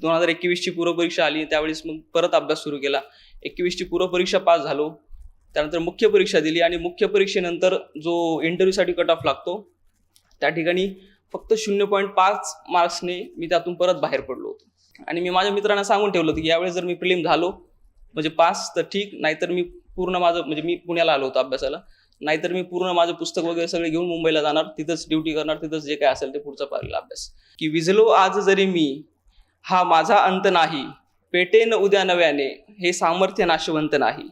दोन हजार एकवीसची पूर्वपरीक्षा आली त्यावेळेस मग परत अभ्यास सुरू केला. एकवीसची पूर्वपरीक्षा पास झालो. त्यानंतर मुख्य परीक्षा दिली आणि मुख्य परीक्षेनंतर जो इंटरव्ह्यूसाठी कट ऑफ लागतो त्या ठिकाणी फक्त शून्य पॉईंट पाच मार्क्सने मी त्यातून परत बाहेर पडलो होतो. आणि मी माझ्या मित्रांना सांगून ठेवलं होतं की यावेळेस जर मी प्रिलिम झालो म्हणजे पास तर ठीक नाहीतर मी पूर्ण माझं म्हणजे मी पुण्याला आलो होतो अभ्यासाला नाहीतर मी पूर्ण माझं पुस्तक वगैरे सगळे घेऊन मुंबईला जाणार तिथंच ड्युटी करणार तिथंच जे काय असेल ते पुढचा पाहिला अभ्यास. की विझलो आज जरी मी हा माझा अंत नाही. पेटेन उद्या नव्याने हे सामर्थ्य नाशवंत नाही.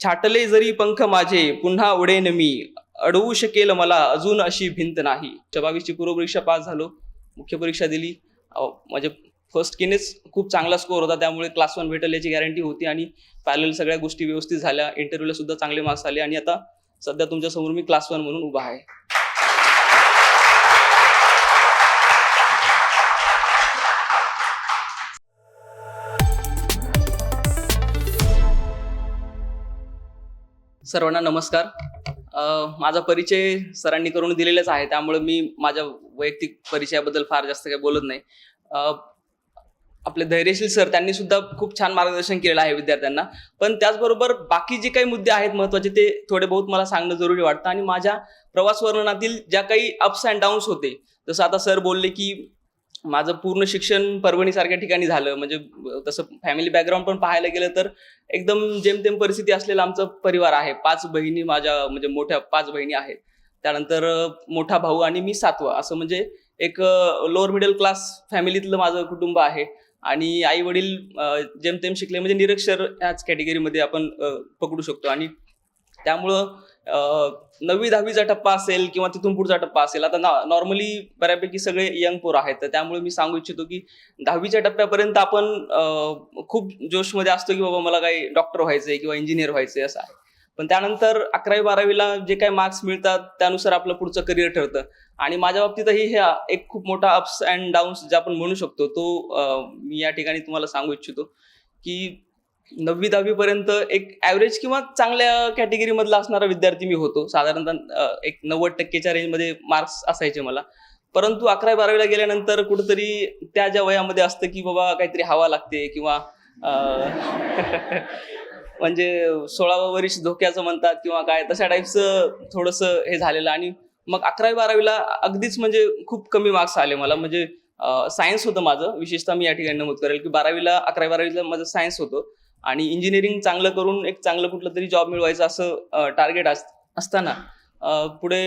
छाटले जरी पंख माझे पुन्हा उडेन मी. अडवू शकेल मला अजून अशी भिंत नाही. बावीसची पूर्वपरीक्षा पास झालो. मुख्य परीक्षा दिली. म्हणजे फर्स्ट किनेच खूप चांगला स्कोअर होता. त्यामुळे क्लास वन भेटेल याची गॅरंटी होती आणि पॅरल सगळ्या गोष्टी व्यवस्थित झाल्या. इंटरव्ह्यूला सुद्धा चांगले मार्क्स आले. आणि आता सध्या तुमच्यासमोर मी क्लास वन म्हणून उभा आहे. सर्वांना नमस्कार. माझा परिचय सरांनी करून दिलेलाच आहे त्यामुळे मी माझ्या वैयक्तिक परिचयाबद्दल फार जास्त काही बोलत नाही. आपले धैर्यशील सर त्यांनी सुद्धा खूप छान मार्गदर्शन केलेलं आहे विद्यार्थ्यांना. पण त्याचबरोबर बाकी जे काही मुद्दे आहेत महत्त्वाचे ते थोडे बहुत मला सांगणं जरुरी वाटतं. आणि माझ्या प्रवास वर्णनातील ज्या काही अप्स अँड डाऊन्स होते जसं आता सर बोलले की माझं पूर्ण शिक्षण परभणीसारख्या ठिकाणी झालं. म्हणजे तसं फॅमिली बॅकग्राऊंड पण पाहायला गेलं तर एकदम जेमतेम परिस्थिती असलेला आमचा परिवार आहे. पाच बहिणी माझ्या म्हणजे मोठ्या पाच बहिणी आहेत. त्यानंतर मोठा भाऊ आणि मी सातवा. असं म्हणजे एक लोअर मिडल क्लास फॅमिलीतलं माझं कुटुंब आहे. आणि आई वडील जेमतेम शिकले. म्हणजे निरक्षर ह्याच कॅटेगरीमध्ये आपण पकडू शकतो. आणि त्यामुळं नववी दहावीचा टप्पा असेल किंवा तिथून पुढचा टप्पा असेल आता नॉर्मली बऱ्यापैकी सगळे यंग पोर आहेत. तर त्यामुळे मी सांगू इच्छितो की दहावीच्या टप्प्यापर्यंत आपण खूप जोशमध्ये असतो की बाबा मला काही डॉक्टर व्हायचंय किंवा इंजिनियर व्हायचंय असं आहे. पण त्यानंतर अकरावी बारावीला जे काही मार्क्स मिळतात त्यानुसार आपलं पुढचं करिअर ठरतं. आणि माझ्या बाबतीतही हे एक खूप मोठा अप्स अँड डाऊन्स जे आपण म्हणू शकतो तो मी या ठिकाणी तुम्हाला सांगू इच्छितो की नववी दहावी पर्यंत एक ॲव्हरेज किंवा चांगल्या कॅटेगरी मधला असणारा विद्यार्थी मी होतो. साधारणतः एक नव्वद टक्केच्या रेंजमध्ये मार्क्स असायचे मला. परंतु अकरावी बारावीला गेल्यानंतर कुठंतरी त्या ज्या वयामध्ये असतं की बाबा काहीतरी हवा लागते किंवा म्हणजे सोळावं वर्ष धोक्याचं म्हणतात किंवा काय तशा टाईपचं थोडंसं हे झालेलं. आणि मग अकरावी बारावीला अगदीच म्हणजे खूप कमी मार्क्स आले मला. म्हणजे सायन्स होतं माझं. विशेषतः मी या ठिकाणी नमूद करेल की बारावीला अकरावी बारावीला माझं सायन्स होतं. आणि इंजिनिअरिंग चांगलं करून एक चांगलं कुठलं तरी जॉब मिळवायचं असं टार्गेट असताना पुढे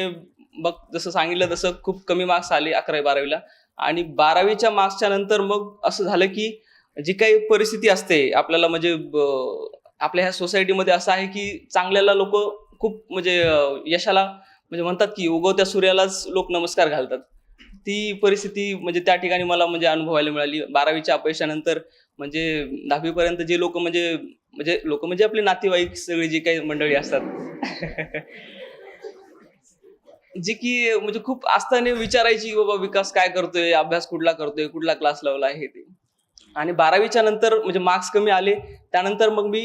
बघ जसं सांगितलं तसं खूप कमी मार्क्स आले अकरावी बारावीला. आणि बारावीच्या मार्क्सच्या नंतर मग असं झालं की जी काही परिस्थिती असते आपल्याला म्हणजे ब- आपल्या ह्या सोसायटीमध्ये असं आहे की चांगल्याला लोक खूप म्हणजे यशाला म्हणजे म्हणतात की उगवत्या सूर्यालाच लोक नमस्कार घालतात. ती परिस्थिती म्हणजे त्या ठिकाणी मला म्हणजे अनुभवायला मिळाली. बारावीच्या अपयशानंतर म्हणजे दहावीपर्यंत जे लोक म्हणजे म्हणजे लोक म्हणजे आपले नातेवाईक सगळी जी काही मंडळी असतात. जी की म्हणजे खूप आस्थाने विचारायची की बाबा विकास काय करतोय? अभ्यास कुठला करतोय? कुठला क्लास लावला आहे ते? आणि बारावीच्या नंतर म्हणजे मार्क्स कमी आले. त्यानंतर मग मी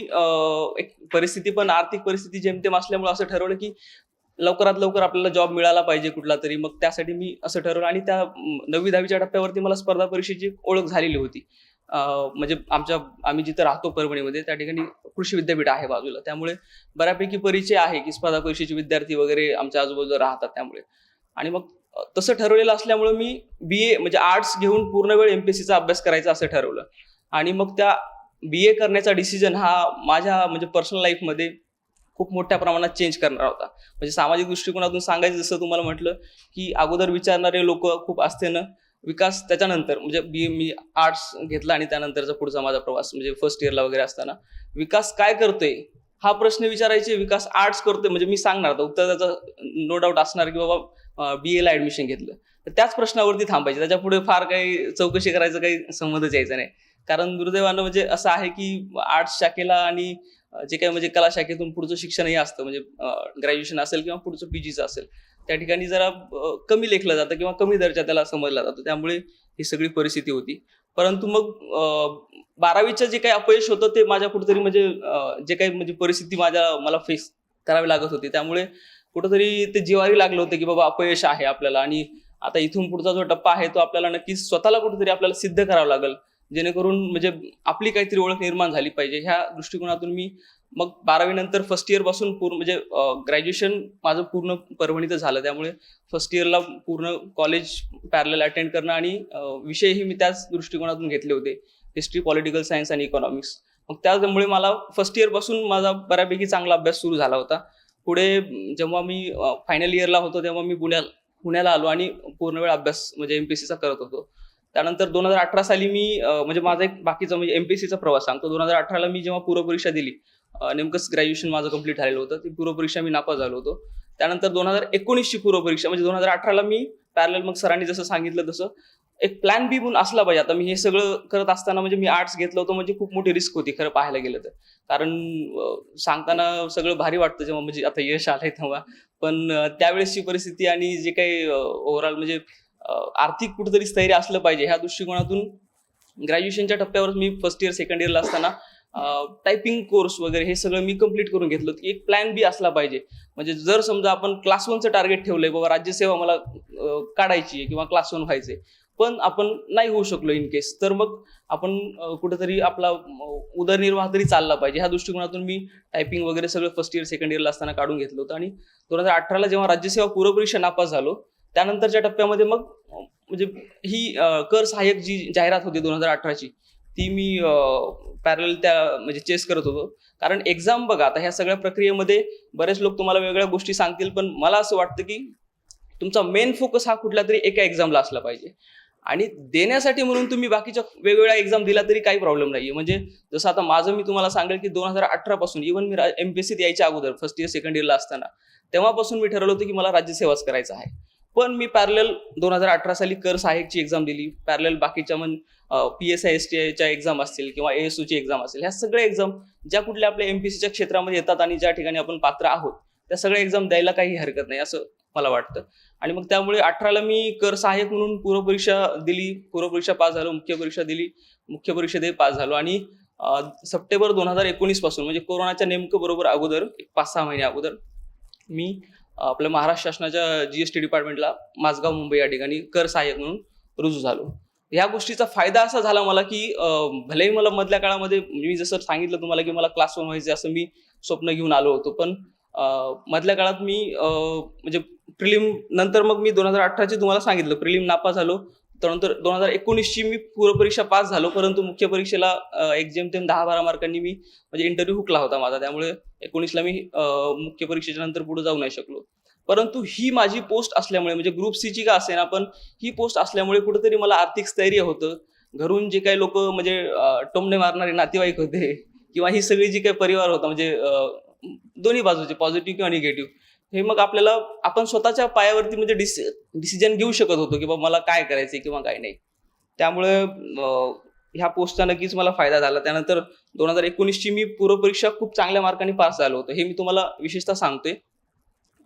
एक परिस्थिती पण आर्थिक परिस्थिती जेमतेम असल्यामुळे असं ठरवलं की लवकरात लवकर आपल्याला जॉब मिळाला पाहिजे कुठला तरी. मग त्यासाठी मी असं ठरवलं आणि त्या नववी दहावीच्या टप्प्यावरती मला स्पर्धा परीक्षेची ओळख झालेली होती. म्हणजे आमच्या आम्ही जिथं राहतो परभणीमध्ये त्या ठिकाणी कृषी विद्यापीठ आहे बाजूला. त्यामुळे बऱ्यापैकी परिचय आहे की स्पर्धा परीक्षेचे विद्यार्थी वगैरे आमच्या आजूबाजूला राहतात त्यामुळे. आणि मग तसं ठरवलेलं असल्यामुळे मी बी ए म्हणजे आर्ट्स घेऊन पूर्ण वेळ एम पी ए सीचा अभ्यास करायचा असं ठरवलं. आणि मग त्या बी ए करण्याचा डिसिजन हा माझ्या म्हणजे पर्सनल लाईफमध्ये खूप मोठ्या प्रमाणात चेंज करणार होता. म्हणजे सामाजिक दृष्टिकोनातून सांगायचं जसं तुम्हाला म्हटलं की अगोदर विचारणारे लोक खूप असते ना विकास त्याच्यानंतर म्हणजे बी मी आर्ट्स घेतला आणि त्यानंतरचा पुढचा माझा प्रवास म्हणजे फर्स्ट इयरला वगैरे असताना. विकास काय करतोय? हा प्रश्न विचारायचे विकास आर्ट्स करतोय म्हणजे मी सांगणार आता उत्तर त्याचा नो डाऊट असणार की बाबा बी एला ऍडमिशन घेतलं. तर त्याच प्रश्नावरती थांबायचे त्याच्या पुढे फार काही चौकशी करायचं काही संबंधच यायचा नाही. कारण दुर्दैवानं म्हणजे असं आहे की आर्ट्स शाखेला आणि जे काही म्हणजे कला शाखेतून पुढचं शिक्षणही असतं म्हणजे ग्रॅज्युएशन असेल किंवा पुढचं पीजीचं असेल. त्या ठिकाणी जरा कमी लेखलं जातं किंवा कमी दर्जा त्याला समजला जातो. त्यामुळे ही सगळी परिस्थिती होती. परंतु मग बारावीचं जे काही अपयश होतं ते माझ्या कुठेतरी म्हणजे जे काही म्हणजे परिस्थिती माझ्या मला फेस करावी लागत होती. त्यामुळे कुठंतरी ते जिवारी लागलं होतं की बाबा अपयश आहे आपल्याला आणि आता इथून पुढचा जो टप्पा आहे तो आपल्याला नक्कीच स्वतःला कुठेतरी आपल्याला सिद्ध करावं लागेल. जेणेकरून म्हणजे आपली काहीतरी ओळख निर्माण झाली पाहिजे. ह्या दृष्टिकोनातून मी मग बारावी नंतर फर्स्ट इयरपासून पूर्ण म्हणजे ग्रॅज्युएशन माझं पूर्ण परभणीचं झालं. त्यामुळे फर्स्ट इयरला पूर्ण कॉलेज पॅरल अटेंड करणं आणि विषयही मी त्याच दृष्टिकोनातून घेतले होते. हिस्ट्री पॉलिटिकल सायन्स आणि इकॉनॉमिक्स मग त्यामुळे मला फर्स्ट इयरपासून माझा बऱ्यापैकी चांगला अभ्यास सुरू झाला होता. पुढे जेव्हा मी फायनल इयरला होतो तेव्हा मी पुण्याला पुण्याला आलो आणि पूर्ण वेळ अभ्यास म्हणजे एमपीसीचा करत होतो. त्यानंतर दोन हजार अठरा साली मी म्हणजे माझा एक बाकीचा म्हणजे एम पी सीचा प्रवास सांगतो दोन हजार अठराला मी जेव्हा पूर्वपरीक्षा दिली नेमकंच ग्रॅज्युएशन माझं कंप्लीट झालेलं होतं. ती पूर्वपरीक्षा मी नापास झालो होतो. त्यानंतर दोन हजार एकोणीसची पूर्वपरीक्षा म्हणजे दोन हजार अठराला मी पॅरल मग सरांनी जसं सांगितलं तसं एक प्लॅन बी म्हणून असला पाहिजे. आता मी हे सगळं करत असताना म्हणजे मी आर्ट्स घेतलं होतं म्हणजे खूप मोठी रिस्क होती खरं पाहायला गेलं तर. कारण सांगताना सगळं भारी वाटतं जेव्हा म्हणजे आता यश आलंय तेव्हा. पण त्यावेळेसची परिस्थिती आणि जे काही ओव्हरऑल म्हणजे आर्थिक कुठेतरी स्थैर्य असलं पाहिजे. ह्या दृष्टिकोनातून ग्रॅज्युएशनच्या टप्प्यावर मी फर्स्ट इयर सेकंड इयरला असताना टायपिंग कोर्स वगैरे हे सगळं मी कंप्लीट करून घेतलं की एक प्लॅन बी असला पाहिजे. म्हणजे जर समजा आपण क्लास वनचं टार्गेट ठेवलंय बाबा राज्यसेवा मला काढायची आहे किंवा क्लास वन व्हायचंय पण आपण नाही होऊ शकलो इन केस तर मग आपण कुठेतरी आपला उदरनिर्वाह तरी चालला पाहिजे. ह्या दृष्टिकोनातून मी टायपिंग वगैरे सगळं फर्स्ट इयर सेकंड इयरला असताना काढून घेतलं होतं. आणि दोन हजार अठराला जेव्हा राज्यसेवा पूर्वपरीक्षा नापास झालो त्यानंतरच्या टप्प्यामध्ये मग म्हणजे ही कर सहाय्यक जी जाहिरात होती दोन हजार अठराची ती मी पॅरल त्या म्हणजे चेस करत होतो. कारण एक्झाम बघा आता ह्या सगळ्या प्रक्रियेमध्ये बरेच लोक तुम्हाला वेगळ्या गोष्टी सांगतील पण मला असं वाटतं की तुमचा मेन फोकस हा कुठल्या तरी एका एक्झामला असला पाहिजे. आणि देण्यासाठी म्हणून तुम्ही बाकीच्या वेगवेगळ्या एक्झाम दिला तरी काही प्रॉब्लेम नाहीये. म्हणजे जसं आता माझं मी तुम्हाला सांगेल की दोन हजार अठरा पासून इव्हन मी एमपीएससीत यायच्या अगोदर फर्स्ट इयर सेकंड इयरला असताना तेव्हापासून मी ठरवलं होतं की मला राज्यसेवाच करायचा आहे. पण मी पॅरल दोन हजार अठरा साली कर सहाय्यकची एक्झाम दिली. पॅरल बाकीच्या मग पी एस आय एस टीच्या एक्झाम असतील किंवा एएसयूची एक्झाम असेल ह्या सगळ्या एक्झाम ज्या कुठल्या आपल्या एमपीसीच्या क्षेत्रामध्ये येतात आणि ज्या ठिकाणी आपण पात्र आहोत त्या सगळ्या एक्झाम द्यायला काही हरकत नाही असं मला वाटतं. आणि मग त्यामुळे अठराला मी कर सहाय्यक म्हणून पूर्वपरीक्षा दिली पूर्वपरीक्षा पास झालो मुख्य परीक्षा दिली मुख्य परीक्षेतही पास झालो आणि सप्टेंबर दोन हजार एकोणीसपासून म्हणजे कोरोनाच्या नेमकं बरोबर अगोदर एक पाच सहा महिने अगोदर मी आपल्या महाराष्ट्र शासनाच्या जीएसटी डिपार्टमेंटला माझगाव मुंबई या ठिकाणी कर सहाय्यक म्हणून रुजू झालो. या गोष्टीचा फायदा असा झाला मला की भलेही मला मधल्या काळामध्ये मी जसं सांगितलं तुम्हाला की मला क्लास वन व्हायचे असं मी स्वप्न घेऊन आलो होतो. पण मधल्या काळात मी म्हणजे प्रिलिम नंतर मग मी दोन हजार अठराची तुम्हाला सांगितलं प्रिलिम नापास झालो. त्यानंतर दोन हजार एकोणीसची मी पूर्वपरीक्षा पास झालो परंतु मुख्य परीक्षेला अं, एक जेमतेम दहा बारा मार्कांनी मी म्हणजे इंटरव्ह्यू हुकला होता माझा. त्यामुळे एकोणीसला मी मुख्य परीक्षेच्या नंतर पुढे जाऊ नाही शकलो. परंतु ही माझी पोस्ट असल्यामुळे म्हणजे ग्रुप सीची का असेना पण ही पोस्ट असल्यामुळे कुठेतरी मला आर्थिक स्थैर्य होतं. घरून जे काही लोक म्हणजे टोमणे मारणारे नातेवाईक होते किंवा ही सगळी जी काही परिवार होता म्हणजे दोन्ही बाजूचे पॉझिटिव्ह किंवा निगेटिव्ह हे मग आपल्याला आपण स्वतःच्या पायावरती म्हणजे डिसि डिसिजन घेऊ शकत होतो की बाबा मला काय करायचं किंवा काय नाही. त्यामुळे ह्या पोस्टचा नक्कीच मला फायदा झाला. त्यानंतर दोन हजार एकोणीसची मी पूर्वपरीक्षा खूप चांगल्या मार्काने पास झालो होतो हे मी तुम्हाला विशेषतः सांगतोय.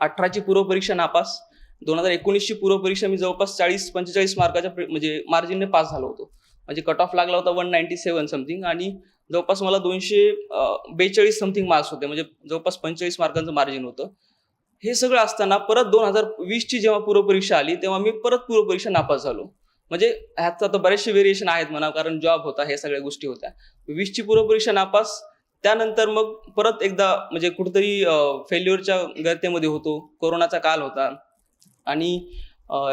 अठराची पूर्वपरीक्षा नापास. दोन हजार एकोणीसची पूर्वपरीक्षा मी जवळपास चाळीस पंचेचाळीस मार्काच्या म्हणजे मार्जिनने पास झालो होतो. म्हणजे कट ऑफ लागला होता वन नाईन्टी सेवन समथिंग आणि जवळपास मला दोनशे बेचाळीस समथिंग मार्क्स होते. म्हणजे जवळपास पंचेचाळीस मार्कांचं मार्जिन होतं. हे सगळं असताना परत दोन हजार वीसची जेव्हा पूर्वपरीक्षा आली तेव्हा मी परत पूर्वपरीक्षा नापास झालो. म्हणजे ह्याचं आता बरेचसे व्हेरिएशन आहेत म्हणा कारण जॉब होता हे सगळ्या गोष्टी होत्या. वीसची पूर्वपरीक्षा नापास त्यानंतर मग परत एकदा म्हणजे कुठेतरी फेल्युअरच्या गर्तेमध्ये होतो. कोरोनाचा काल होता. आणि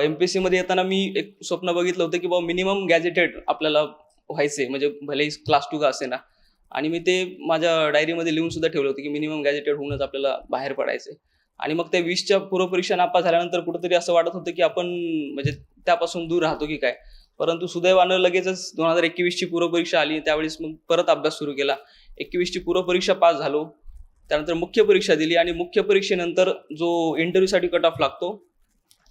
एम पी एसमध्ये येताना मी एक स्वप्न बघितलं होतं की बाबा मिनिमम गॅजेटेड आपल्याला व्हायचे. म्हणजे भलेही क्लास टू का असे ना. आणि मी ते माझ्या डायरीमध्ये लिहून सुद्धा ठेवलं होतं की मिनिमम गॅजेटेड होऊनच आपल्याला बाहेर पडायचे. आणि मग त्या वीसच्या पूर्वपरीक्षा नापास झाल्यानंतर कुठेतरी असं वाटत होतं की आपण म्हणजे त्यापासून दूर राहतो की काय. परंतु सुदैवानं लगेचच दोन हजार एकवीसची पूर्वपरीक्षा आली. त्यावेळेस मग परत अभ्यास सुरू केला. एकवीसची पूर्वपरीक्षा पास झालो. त्यानंतर मुख्य परीक्षा दिली आणि मुख्य परीक्षेनंतर जो इंटरव्ह्यूसाठी कट ऑफ लागतो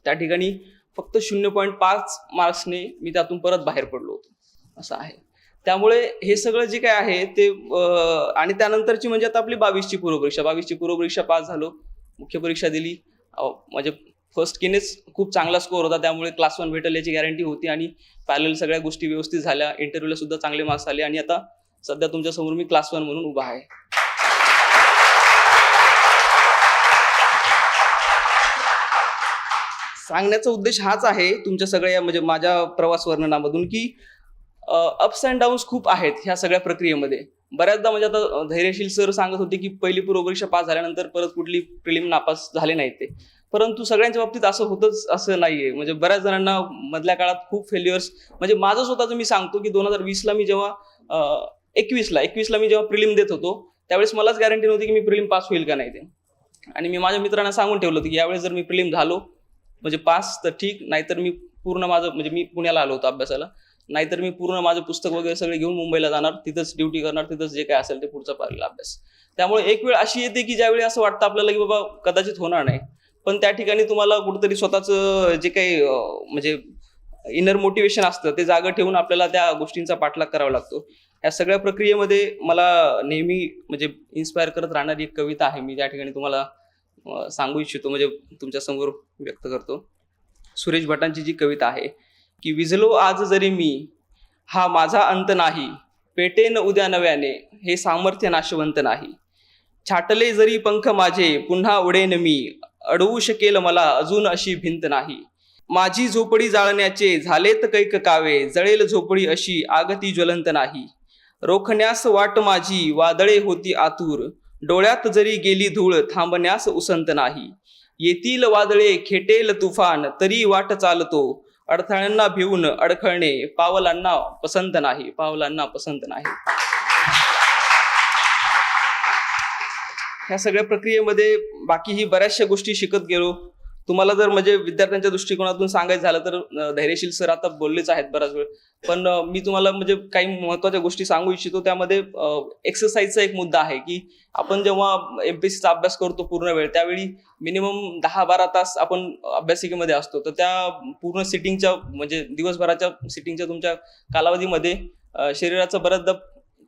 त्या ठिकाणी फक्त शून्य पॉईंट पाच मार्क्सने मी त्यातून परत बाहेर पडलो होतो. असं आहे. त्यामुळे हे सगळं जे काय आहे ते आणि त्यानंतरची म्हणजे आता आपली बावीसची पूर्वपरीक्षा बावीसची पूर्वपरीक्षा पास झालो मुख्य परीक्षा दिली. म्हणजे फर्स्ट किनेच खूप चांगला स्कोअर होता. त्यामुळे क्लास वन भेटेल याची गॅरंटी होती आणि पॅरल सगळ्या गोष्टी व्यवस्थित झाल्या. इंटरव्ह्यूला सुद्धा चांगले मार्क्स आले आणि आता सध्या तुमच्यासमोर मी क्लास वन म्हणून उभा आहे. सांगण्याचा उद्देश हाच आहे तुमच्या सगळ्या म्हणजे माझ्या प्रवास वर्णनामधून की अप्स अँड डाऊन्स खूप आहेत ह्या सगळ्या प्रक्रियेमध्ये. बऱ्याचदा म्हणजे आता धैर्यशील सर सांगत होते की पहिली पूर्व परीक्षा पास झाल्यानंतर परत कुठली प्रिलिम नापास झाले नाहीत ते. परंतु सगळ्यांच्या बाबतीत असं होतच असं नाहीये. म्हणजे बऱ्याच जणांना मधल्या काळात खूप फेल्युअर्स म्हणजे माझं स्वतःचं मी सांगतो की दोन हजार वीसला मी जेव्हा एकवीसला एकवीसला मी जेव्हा प्रिलिम देत होतो त्यावेळेस मलाच गॅरंटी नव्हती की मी प्रिलिम पास होईल का नाही ते. आणि मी माझ्या मित्रांना सांगून ठेवलं होतं की यावेळेस जर मी प्रिलिम झालो म्हणजे पास तर ठीक नाहीतर मी पूर्ण माझं म्हणजे मी पुण्याला आलो होतो अभ्यासाला नाहीतर मी पूर्ण माझं पुस्तक वगैरे सगळे घेऊन मुंबईला जाणार तिथंच ड्युटी करणार तिथंच जे काय असेल ते पुढचा पाहिला अभ्यास. त्यामुळे एक वेळ अशी येते की ज्यावेळी असं वाटतं आपल्याला की बाबा कदाचित होणार नाही. पण त्या ठिकाणी तुम्हाला कुठेतरी स्वतःचं जे काही म्हणजे इनर मोटिवेशन असतं ते जागं ठेवून आपल्याला त्या गोष्टींचा पाठलाग करावा लागतो. या सगळ्या प्रक्रियेमध्ये मला नेहमी म्हणजे इन्स्पायर करत राहणारी एक कविता आहे. मी त्या ठिकाणी तुम्हाला सांगू इच्छितो म्हणजे तुमच्यासमोर व्यक्त करतो. सुरेश भटांची जी कविता आहे की विझलो आज जरी मी हा माझा अंत नाही. पेटेन उद्या नव्याने हे सामर्थ्य नाशवंत नाही. छाटले जरी पंख माझे पुन्हा उडेन मी. अडवू शकेल मला अजून अशी भिंत नाही. माझी झोपडी जाळण्याचे झालेत कैक कावे. जळेल झोपडी अशी आगती ज्वलंत नाही. रोखण्यास वाट माझी वादळे होती आतूर. डोळ्यात जरी गेली धूळ थांबण्यास उसंत नाही. येतील वादळे खेटेल तुफान तरी वाट चालतो. अडथळ्यांना भिवून अडखळणे पावलांना पसंत नाही पावलांना पसंत नाही. ह्या सगळ्या प्रक्रियेमध्ये बाकीही बऱ्याचशा गोष्टी शिकत गेलो. तुम्हाला जर म्हणजे विद्यार्थ्यांच्या दृष्टिकोनातून सांगायचं झालं तर धैर्यशील सर आता बोललेच आहेत बराच वेळ. पण मी तुम्हाला म्हणजे काही महत्त्वाच्या गोष्टी सांगू इच्छितो. त्यामध्ये एक्सरसाइजचा एक मुद्दा आहे की आपण जेव्हा एमपीएससीचा अभ्यास करतो पूर्ण वेळ त्यावेळी मिनिमम दहा बारा तास आपण अभ्यासिकेमध्ये असतो. तर त्या पूर्ण सिटिंगच्या म्हणजे दिवसभराच्या सिटिंगच्या तुमच्या कालावधीमध्ये शरीराचा बऱ्याचदा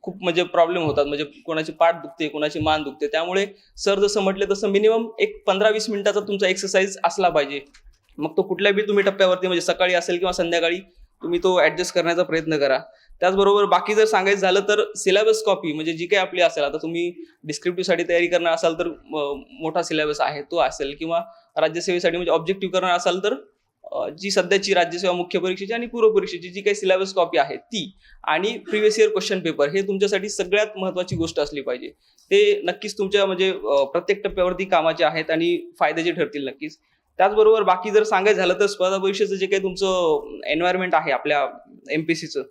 खूप म्हणजे प्रॉब्लेम होतात. म्हणजे कोणाची पाठ दुखते कोणाची मान दुखते. त्यामुळे सर जसं म्हटले तसं मिनिमम एक पंधरा वीस मिनिटाचा तुमचा एक्सरसाइज असला पाहिजे. मग तो कुठल्या बी तुम्ही टप्प्यावरती म्हणजे सकाळी असेल किंवा संध्याकाळी तुम्ही तो ऍडजस्ट करण्याचा प्रयत्न करा. त्याचबरोबर बाकी जर सांगायचं झालं तर सिलेबस कॉपी म्हणजे जी काही आपली असेल आता तुम्ही डिस्क्रिप्टिव्हसाठी तयारी करणार असाल तर मोठा सिलेबस आहे तो असेल. किंवा राज्यसेवेसाठी म्हणजे ऑब्जेक्टिव्ह करणार असाल तर जी सध्याची राज्यसेवा मुख्य परीक्षेची आणि पूर्व परीक्षेची जी काही सिलेबस कॉपी आहे ती आणि प्रिव्हियस इयर क्वेश्चन पेपर हे तुमच्यासाठी सगळ्यात महत्वाची गोष्ट असली पाहिजे. ते नक्कीच तुमच्या म्हणजे प्रत्येक टप्प्यावरती कामाचे आहेत आणि फायद्याचे ठरतील नक्कीच. त्याचबरोबर बाकी जर सांगायचं झालं तर स्पर्धा परीक्षेचं जे काही तुमचं एन्व्हायरमेंट आहे आपल्या एमपीसीचं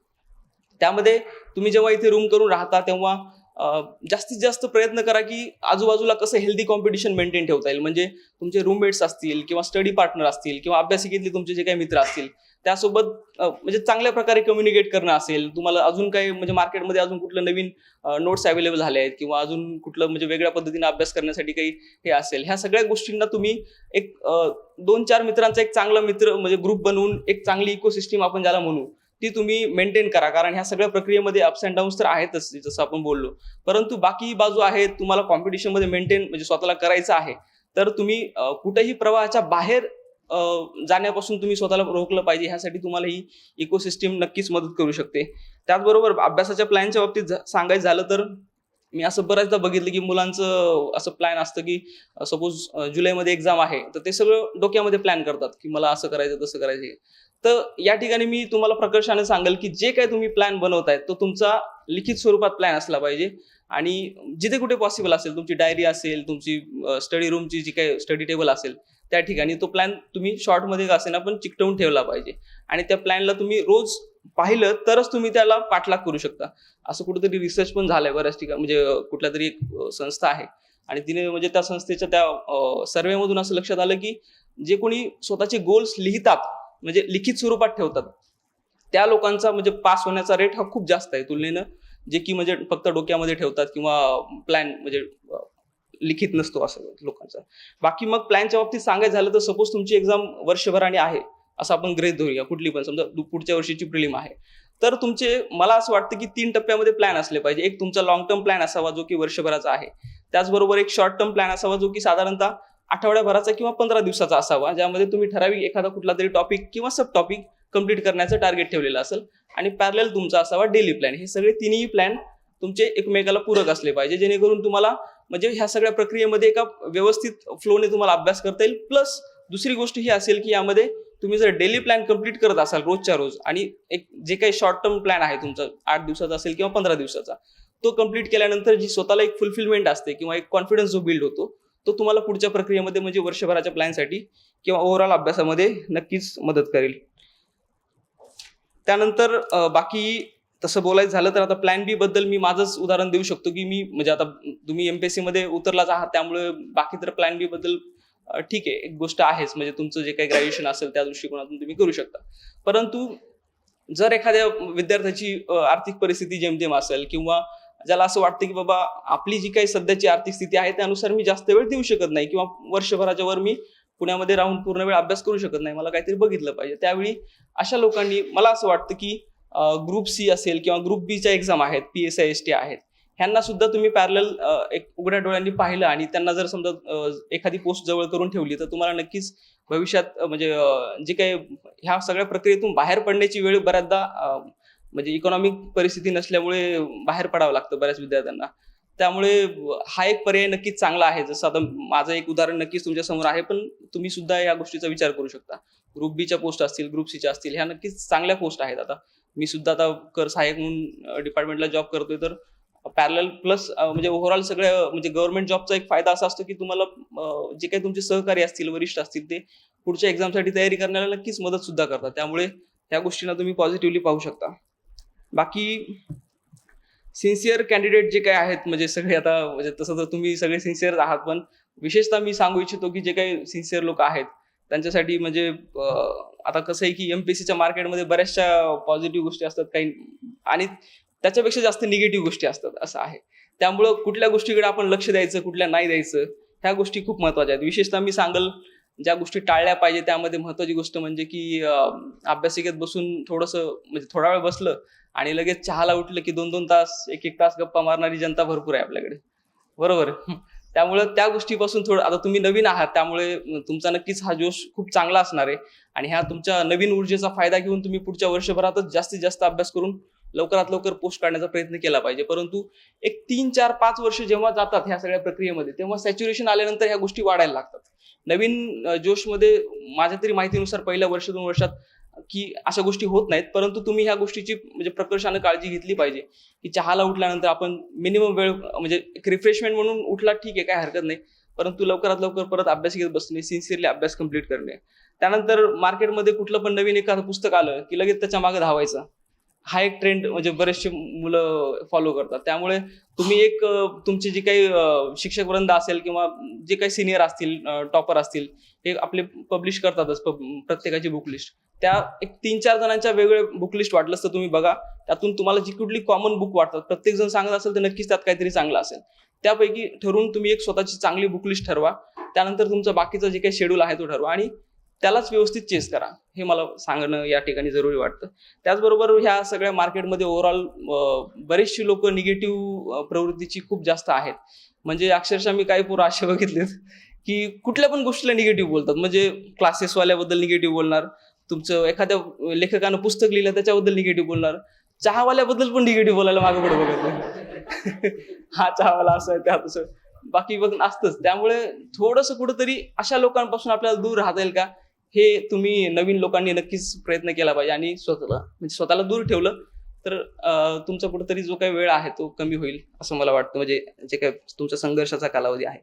त्यामध्ये तुम्ही जेव्हा इथे रूम करून राहता तेव्हा जास्तीत जास्त प्रयत्न करा की आजूबाजूला कसं हेल्दी कॉम्पिटिशन मेंटेन ठेवता येईल. म्हणजे तुमचे रूममेट्स असतील किंवा स्टडी पार्टनर असतील किंवा अभ्यासिकेतले तुमचे जे काही मित्र असतील त्यासोबत म्हणजे चांगल्या प्रकारे कम्युनिकेट करणं असेल तुम्हाला अजून काही म्हणजे मार्केटमध्ये अजून कुठलं नवीन नोट्स अवेलेबल झाले आहेत किंवा अजून कुठलं म्हणजे वेगळ्या पद्धतीने अभ्यास करण्यासाठी काही हे असेल ह्या सगळ्या गोष्टींना तुम्ही एक दोन चार मित्रांचा एक चांगला मित्र म्हणजे ग्रुप बनवून एक चांगली इकोसिस्टीम आपण ज्याला म्हणू ती तुम्ही मेंटेन करा. कारण ह्या सगळ्या प्रक्रियेमध्ये अप्स अँड डाऊन्स तर आहेतच जसं आपण बोललो. परंतु बाकी बाजू आहे तुम्हाला कॉम्पिटिशनमध्ये मेंटेन म्हणजे स्वतःला करायचं आहे. तर तुम्ही कुठेही प्रवाहाच्या बाहेर जाण्यापासून तुम्ही स्वतःला रोखलं पाहिजे. ह्यासाठी तुम्हाला ही इकोसिस्टीम नक्कीच मदत करू शकते. त्याचबरोबर अभ्यासाच्या प्लॅनच्या बाबतीत सांगायचं झालं तर मी असं बऱ्याचदा बघितलं की मुलांचं असं प्लॅन असतं की सपोज जुलैमध्ये एक्झाम आहे तर ते सगळं डोक्यामध्ये प्लॅन करतात की मला असं करायचं तसं करायचं. तर या ठिकाणी मी तुम्हाला प्रकर्षाने सांगेल की जे काही तुम्ही प्लॅन बनवताय तो तुमचा लिखित स्वरूपात प्लॅन असला पाहिजे. आणि जिथे कुठे पॉसिबल असेल तुमची डायरी असेल तुमची स्टडी रूमची जी काही स्टडी टेबल असेल त्या ठिकाणी तो प्लॅन तुम्ही शॉर्टमध्ये का असेना पण चिकटवून ठेवला पाहिजे. आणि त्या प्लॅनला तुम्ही रोज पाहिलं तरच तुम्ही त्याला पाठलाग करू शकता. असं कुठेतरी रिसर्च पण झालंय बऱ्याच ठिकाणी म्हणजे कुठल्या तरी एक संस्था आहे. आणि तिने म्हणजे त्या संस्थेच्या त्या सर्वेमधून असं लक्षात आलं की जे कोणी स्वतःचे गोल्स लिहितात म्हणजे लिखित स्वरूपात ठेवतात त्या लोकांचा म्हणजे पास होण्याचा रेट हा खूप जास्त आहे. तुलनेनं जे की म्हणजे फक्त डोक्यामध्ये ठेवतात किंवा प्लॅन म्हणजे लिखित नसतो असं लोकांचा. बाकी मग प्लॅनच्या बाबतीत सांगायचं झालं तर सपोज तुमची एक्झाम वर्षभराने आहे. असं आपण ग्रेस धरूया कुठली पण समजा पुढच्या वर्षीची प्रिलिम आहे. तर तुमचे मला असं वाटतं की तीन टप्प्यामध्ये प्लॅन असले पाहिजे. एक तुमचा लॉंग टर्म प्लॅन असावा जो की वर्षभराचा आहे. त्याचबरोबर एक शॉर्ट टर्म प्लॅन असावा जो की साधारणतः आठवड्याभराचा किंवा पंधरा दिवसाचा असावा ज्यामध्ये तुम्ही ठराविक एखादा कुठला तरी टॉपिक किंवा सब टॉपिक कंप्लीट करण्याचं टार्गेट ठेवलेलं असेल आणि पॅरलेल तुमचा असावा डेली प्लॅन हे सगळे तिन्ही प्लॅन तुमचे एकमेकाला पूरक असले पाहिजे जेणेकरून तुम्हाला म्हणजे ह्या सगळ्या प्रक्रियेमध्ये एका व्यवस्थित फ्लोने तुम्हाला अभ्यास करता येईल. प्लस दुसरी गोष्ट ही असेल की यामध्ये तुम्ही जर डेली प्लॅन कंप्लीट करत असाल रोजच्या रोज आणि एक जे काही शॉर्ट टर्म प्लॅन आहे तुमचा आठ दिवसाचा असेल किंवा पंधरा दिवसाचा तो कंप्लीट केल्यानंतर जी स्वतःला एक फुलफिलमेंट असते किंवा एक कॉन्फिडन्स जो बिल्ड होतो तो तुम्हाला पुढच्या प्रक्रियेमध्ये म्हणजे वर्षभराच्या प्लॅनसाठी किंवा ओव्हरऑल अभ्यासामध्ये नक्कीच मदत करेल. त्यानंतर बाकी तसं बोलायचं झालं तर आता प्लॅन बी बद्दल मी माझंच उदाहरण देऊ शकतो की मी म्हणजे आता तुम्ही एमपीएससी मध्ये उतरलाच आहात त्यामुळे बाकी तर प्लॅन बी बद्दल ठीक आहे एक गोष्ट आहेच. म्हणजे तुमचं जे काही ग्रॅज्युएशन असेल त्या दृष्टिकोनातून तुम्ही करू शकता. परंतु जर एखाद्या विद्यार्थ्याची आर्थिक परिस्थिती जेमतेम असेल किंवा ज्याला असं वाटतं की बाबा आपली जी काही सध्याची आर्थिक स्थिती आहे त्यानुसार मी जास्त वेळ देऊ शकत नाही किंवा वर्षभराच्या वर मी पुण्यामध्ये राहून पूर्ण वेळ अभ्यास करू शकत नाही. मला काहीतरी बघितलं पाहिजे. त्यावेळी अशा लोकांनी मला असं वाटतं की ग्रुप सी असेल किंवा ग्रुप बीच्या एक्झाम आहेत P S I S T आहेत ह्यांना सुद्धा तुम्ही पॅरल एक उघड्या डोळ्यांनी पाहिलं आणि त्यांना जर समजा एखादी पोस्ट जवळ करून ठेवली तर तुम्हाला नक्कीच भविष्यात म्हणजे जे काही ह्या सगळ्या प्रक्रियेतून बाहेर पडण्याची वेळ बऱ्याचदा म्हणजे इकॉनॉमिक परिस्थिती नसल्यामुळे बाहेर पडावं लागतं बऱ्याच विद्यार्थ्यांना. त्यामुळे हा एक पर्याय नक्कीच चांगला आहे. जसं आता माझं एक उदाहरण नक्कीच तुमच्यासमोर आहे पण तुम्ही सुद्धा या गोष्टीचा विचार करू शकता. ग्रुप बीच्या पोस्ट असतील ग्रुप सीच्या असतील ह्या नक्कीच चांगल्या पोस्ट आहेत आता. मी सुद्धा आता कर सहाय्यक म्हणून डिपार्टमेंटला जॉब करतोय तर पॅरल प्लस म्हणजे ओव्हरऑल सगळ्या म्हणजे गव्हर्नमेंट जॉबचा एक फायदा असा असतो की तुम्हाला जे काही तुमचे सहकारी असतील वरिष्ठ असतील ते पुढच्या एक्झामसाठी तयारी करण्याला नक्कीच मदत सुद्धा करतात. त्यामुळे ह्या गोष्टींना तुम्ही पॉझिटिव्हली पाहू शकता. बाकी सिन्सिअर कॅन्डिडेट जे काही आहेत म्हणजे सगळे आता म्हणजे तसं तर तुम्ही सगळे सिन्सिअर आहात पण विशेषतः मी सांगू इच्छितो की जे काही सिन्सिअर लोक आहेत त्यांच्यासाठी म्हणजे आता कसं आहे की एमपीएससीच्या मार्केटमध्ये बऱ्याचशा पॉझिटिव्ह गोष्टी असतात काही आणि त्याच्यापेक्षा जास्त निगेटिव्ह गोष्टी असतात असं आहे. त्यामुळं कुठल्या गोष्टीकडे आपण लक्ष द्यायचं कुठल्या नाही द्यायचं ह्या गोष्टी खूप महत्त्वाच्या आहेत. विशेषतः मी सांगल ज्या गोष्टी टाळल्या पाहिजे त्यामध्ये महत्वाची गोष्ट म्हणजे की अभ्यासिकेत बसून थोडंसं म्हणजे थोडा वेळ बसलं आणि लगेच चहाला उठलं की दोन दोन तास एक एक तास गप्पा मारणारी जनता भरपूर आहे आपल्याकडे. बरोबर? त्यामुळं त्या गोष्टीपासून थोडं आता तुम्ही नवीन आहात त्यामुळे तुमचा नक्कीच हा जोश खूप चांगला असणार आहे. आणि ह्या तुमच्या नवीन ऊर्जेचा फायदा घेऊन तुम्ही पुढच्या वर्षभरातच जास्तीत जास्त अभ्यास करून लवकरात लवकर पोस्ट काढण्याचा प्रयत्न केला पाहिजे. परंतु एक तीन चार पाच वर्ष जेव्हा जातात ह्या सगळ्या प्रक्रियेमध्ये तेव्हा सॅच्युरेशन आल्यानंतर ह्या गोष्टी वाढायला लागतात. नवीन जोशमध्ये माझ्या तरी माहितीनुसार पहिल्या वर्ष दोन वर्षात की अशा गोष्टी होत नाहीत. परंतु तुम्ही ह्या गोष्टीची म्हणजे प्रकर्षानं काळजी घेतली पाहिजे. की चहाला उठल्यानंतर आपण मिनिमम वेळ म्हणजे एक रिफ्रेशमेंट म्हणून उठला ठीक आहे काय हरकत नाही. परंतु लवकरात लवकर परत अभ्यास घेत बसणे सिन्सिअरली अभ्यास कंप्लीट करणे. त्यानंतर मार्केटमध्ये कुठलं पण नवीन एखादं पुस्तक आलं की लगेच त्याच्यामागे धावायचं. हा एक ट्रेंड म्हणजे बरेचसे मुलं फॉलो करतात. त्यामुळे तुम्ही एक तुमचे तुमची जी काही शिक्षक वृंद असेल किंवा जे काही सिनियर असतील टॉपर असतील हे आपले पब्लिश करतातच प- प्रत्येकाची बुक लिस्ट त्या एक तीन चार जणांच्या वेगळे बुक लिस्ट वाटलंच तर तुम्ही बघा. त्यातून तुम्हाला जी कुठली कॉमन बुक वाटतात प्रत्येक जण सांगत असेल तर नक्कीच त्यात काहीतरी चांगलं असेल. त्यापैकी ठरवून तुम्ही एक स्वतःची चांगली बुक लिस्ट ठरवा. त्यानंतर तुमचा बाकीचा जे काही शेड्यूल आहे तो ठरवा. आणि त्यालाच व्यवस्थित चेस करा. हे मला सांगणं या ठिकाणी जरुरी वाटतं. त्याचबरोबर ह्या सगळ्या मार्केटमध्ये ओव्हरऑल बरेचशी लोक निगेटिव्ह प्रवृत्तीची खूप जास्त आहेत. म्हणजे अक्षरशः मी काही पोरं असे बघितलेत की कुठल्या पण गोष्टीला निगेटिव्ह बोलतात. म्हणजे क्लासेसवाल्याबद्दल निगेटिव्ह बोलणार तुमचं एखाद्या लेखकानं पुस्तक लिहिलं त्याच्याबद्दल निगेटिव्ह बोलणार. चहावाल्याबद्दल पण निगेटिव्ह बोलायला मागे पुढे बघत नाही. हा चहावाला असं आहे त्या तसं बाकी बघ असतंच. त्यामुळे थोडंसं कुठंतरी अशा लोकांपासून आपल्याला दूर राहता येईल का? हे तुम्ही नवीन लोकांनी नक्कीच प्रयत्न केला पाहिजे आणि स्वतःला म्हणजे स्वतःला दूर ठेवलं तर तुमचा कुठंतरी जो काही वेळ आहे तो कमी होईल असं मला वाटतं. म्हणजे जे काही तुमचा संघर्षाचा कालावधी आहे.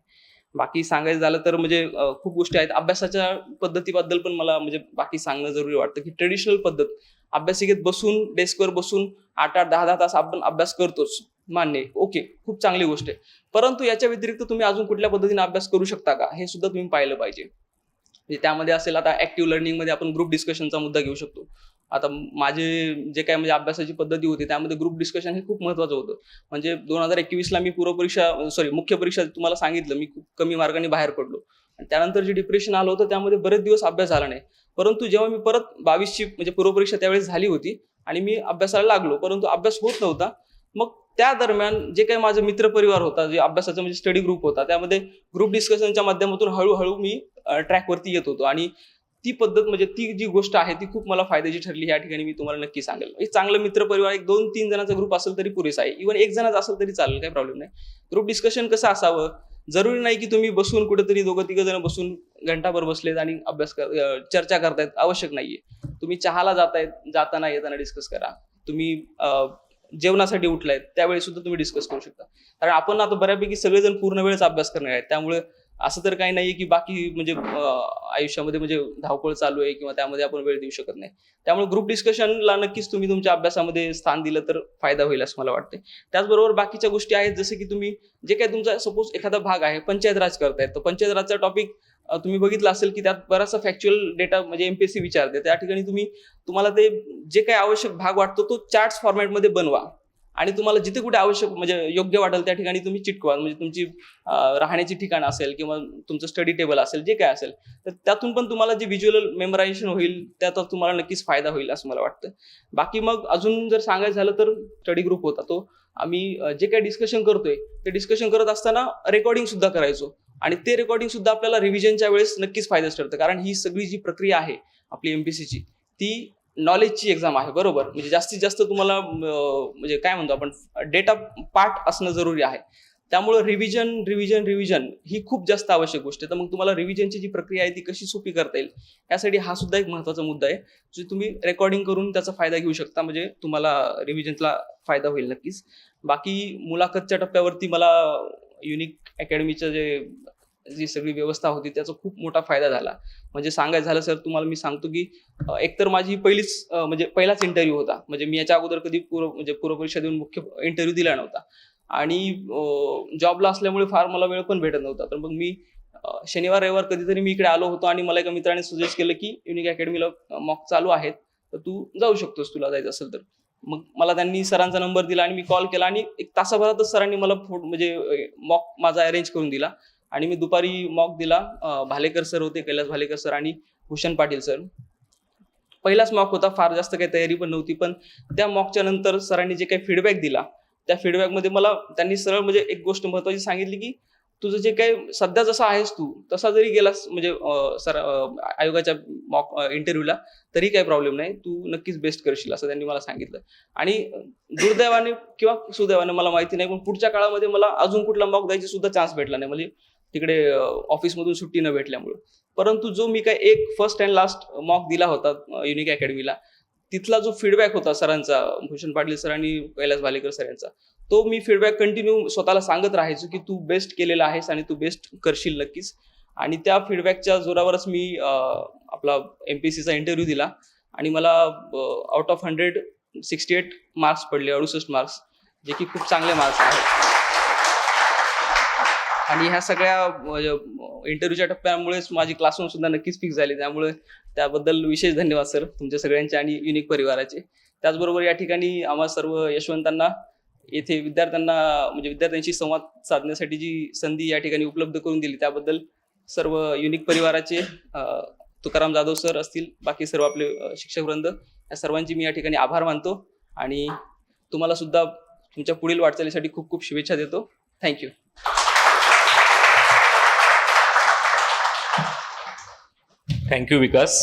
बाकी सांगायचं झालं तर म्हणजे खूप गोष्टी आहेत. अभ्यासाच्या पद्धतीबद्दल पण मला म्हणजे बाकी सांगणं जरुरी वाटतं की ट्रेडिशनल पद्धत. अभ्यासिकेत बसून डेस्कवर बसून आठ आठ दहा दहा तास आपण अभ्यास करतोच. मान्य ओके. खूप चांगली गोष्ट आहे. परंतु याच्या व्यतिरिक्त तुम्ही अजून कुठल्या पद्धतीने अभ्यास करू शकता का? हे सुद्धा तुम्ही पाहिलं पाहिजे. म्हणजे त्यामध्ये असेल आता ऍक्टिव्ह लर्निंगमध्ये आपण ग्रुप डिस्कशनचा मुद्दा घेऊ शकतो. आता माझे जे काय म्हणजे अभ्यासाची पद्धती होती त्यामध्ये ग्रुप डिस्कशन हे खूप महत्वाचं होतं. म्हणजे दोन हजार एकवीसला मी पूर्वपरीक्षा सॉरी मुख्य परीक्षा तुम्हाला सांगितलं मी खूप कमी मार्गाने बाहेर पडलो. आणि त्यानंतर जे डिप्रेशन आलं होतं त्यामध्ये बरेच दिवस अभ्यास झाला नाही. परंतु जेव्हा मी परत बावीसची म्हणजे पूर्वपरीक्षा त्यावेळेस झाली होती आणि मी अभ्यासाला लागलो परंतु अभ्यास होत नव्हता. मग त्या दरम्यान जे काही माझा मित्रपरिवार होता जे अभ्यासाचा म्हणजे स्टडी ग्रुप होता त्यामध्ये ग्रुप डिस्कशनच्या माध्यमातून हळूहळू मी ट्रॅकवरती येत होतो. आणि ती पद्धत म्हणजे ती जी गोष्ट आहे ती खूप मला फायद्याची ठरली. या ठिकाणी मी तुम्हाला नक्की सांगेल. एक चांगलं मित्रपरिवार एक दोन तीन जणांचा ग्रुप असेल तरी पुरेसा आहे. इव्हन एक जणाचा असेल तरी चालेल काही प्रॉब्लेम नाही. ग्रुप डिस्कशन कसं असावं? जरुरी नाही की तुम्ही बसून कुठेतरी दोघं तिघं जण बसून घंटाभर बसलेत आणि अभ्यास कर चर्चा करतायत. आवश्यक नाहीये. तुम्ही चहाला जातायत जाताना येताना डिस्कस करा. तुम्ही जेवणासाठी उठलायत त्यावेळी सुद्धा तुम्ही डिस्कस करू शकता. कारण आपण आता बऱ्यापैकी सगळेजण पूर्ण वेळच अभ्यास करणार आहेत. त्यामुळे असं तर काही नाहीये की बाकी म्हणजे आयुष्यामध्ये म्हणजे धावपळ चालू आहे किंवा त्यामध्ये आपण वेळ देऊ शकत नाही. त्यामुळे ग्रुप डिस्कशनला नक्कीच तुम्ही तुमच्या अभ्यासामध्ये स्थान दिलं तर फायदा होईल असं मला वाटते त्याचबरोबर बाकीच्या गोष्टी आहेत जसं की तुम्ही जे काही तुमचा सपोज एखादा भाग आहे पंचायत राज करतायत तर पंचायत राजचा टॉपिक तुम्ही बघितलं असेल की त्यात बराचसा फॅक्च्युअल डेटा म्हणजे एमपीएससी विचारते. त्या ठिकाणी तुम्ही तुम्हाला ते जे काही आवश्यक भाग वाटतो तो चार्ट्स फॉर्मॅटमध्ये बनवा. आणि तुम्हाला जिथे कुठे आवश्यक म्हणजे योग्य वाटेल त्या ठिकाणी तुम्ही चिटकवाल म्हणजे तुमची राहण्याची ठिकाण असेल किंवा तुमचं स्टडी टेबल असेल जे काय असेल तर त्यातून पण तुम्हाला जे व्हिज्युअल मेमरायझेशन होईल त्याचा तुम्हाला नक्कीच फायदा होईल असं मला वाटतं. बाकी मग अजून जर सांगायचं झालं तर स्टडी ग्रुप होता तो. आम्ही जे काही डिस्कशन करतोय ते डिस्कशन करत असताना रेकॉर्डिंग सुद्धा करायचो. आणि ते रेकॉर्डिंग सुद्धा आपल्याला रिव्हिजनच्या वेळेस नक्कीच फायदाच ठरतं. कारण ही सगळी जी प्रक्रिया आहे आपली एमपीसीची ती नॉलेजची एक्झाम आहे बरोबर? म्हणजे जास्तीत जास्त तुम्हाला म्हणजे काय म्हणतो आपण डेटा पार्ट असणं जरुरी आहे. त्यामुळं रिव्हिजन रिव्हिजन रिव्हिजन ही खूप जास्त आवश्यक गोष्ट आहे. तर मग तुम्हाला रिव्हिजनची जी प्रक्रिया आहे ती कशी सोपी करता येईल यासाठी हा सुद्धा एक महत्त्वाचा मुद्दा आहे जो तुम्ही रेकॉर्डिंग करून त्याचा फायदा घेऊ शकता. म्हणजे तुम्हाला रिव्हिजनला फायदा होईल नक्कीच. बाकी मुलाखतच्या टप्प्यावरती मला युनिक अकॅडमीचं जे जी सगळी व्यवस्था होती त्याचा खूप मोठा फायदा झाला. म्हणजे सांगायचं झालं सर तुम्हाला मी सांगतो की एकतर माझी पहिलीच म्हणजे पहिलाच इंटरव्ह्यू होता. म्हणजे मी याच्या अगोदर कधी पूर्व म्हणजे पूर्वपरीक्षा देऊन मुख्य इंटरव्ह्यू दिला नव्हता. आणि जॉबला असल्यामुळे फार मला वेळ पण भेटत नव्हता. तर मग मी शनिवार रविवार कधीतरी मी इकडे आलो होतो आणि मला एका मित्राने सजेस्ट केलं की युनिक अकॅडमीला मॉक चालू आहेत. तर तू जाऊ शकतोस तुला जायचं असेल तर. मग मला त्यांनी सरांचा नंबर दिला आणि मी कॉल केला आणि एक तासाभरातच सरांनी मला म्हणजे मॉक माझा अरेंज करून दिला. आणि मी दुपारी मॉक दिला. भालेकर सर होते कैलास भालेकर सर आणि भूषण पाटील सर पहिलाच मॉक होता फार जास्त काही तयारी पण नव्हती पण त्या मॉकच्या नंतर सरांनी जे काही फीडबॅक दिला त्या फीडबॅकमध्ये मला त्यांनी सरळ म्हणजे एक गोष्ट महत्वाची सांगितली की तुझं जे काही सध्या जसा आहेस तू तसा जरी गेलास म्हणजे सर आयोगाच्या मॉक इंटरव्ह्यूला तरी काही प्रॉब्लेम नाही. तू नक्कीच बेस्ट करशील असं त्यांनी मला सांगितलं. आणि दुर्दैवाने किंवा सुदैवाने मला माहिती नाही पण पुढच्या काळामध्ये मला अजून कुठला मॉक द्यायची सुद्धा चान्स भेटला नाही. म्हणजे तिकडे ऑफिसमधून सुट्टी न भेटल्यामुळे. परंतु जो मी काय एक फर्स्ट अँड लास्ट मॉक दिला होता युनिक अकॅडमीला तिथला जो फीडबॅक होता सरांचा भूषण पाटील सर आणि कैलास भालेकर सर यांचा तो मी फीडबॅक कंटिन्यू स्वतःला सांगत राहायचो की तू बेस्ट केलेला आहेस आणि तू बेस्ट करशील नक्कीच. आणि त्या फीडबॅकच्या जोरावरच मी आपला एम पी सीचा इंटरव्ह्यू दिला आणि मला out of hundred sixty eight marks पडले अडुसष्ट मार्क्स जे की खूप चांगले मार्क्स आहेत. आणि ह्या सगळ्या म्हणजे, इंटरव्ह्यूच्या टप्प्यामुळेच माझी क्लासरूम सुद्धा नक्कीच फिक्स झाली. त्यामुळे त्याबद्दल विशेष धन्यवाद सर तुमच्या सगळ्यांचे आणि युनिक परिवाराचे. त्याचबरोबर या ठिकाणी आम्हा सर्व यशवंतांना येथे विद्यार्थ्यांना म्हणजे विद्यार्थ्यांशी संवाद साधण्यासाठी जी संधी या ठिकाणी उपलब्ध करून दिली त्याबद्दल सर्व युनिक परिवाराचे तुकाराम जाधव सर असतील बाकी सर्व आपले शिक्षकवृंद शिक्षक वृंद या सर्वांची मी या ठिकाणी आभार मानतो. आणि तुम्हाला सुद्धा तुमच्या पुढील वाटचालीसाठी खूप खूप शुभेच्छा देतो. थँक्यू थँक्यू विकास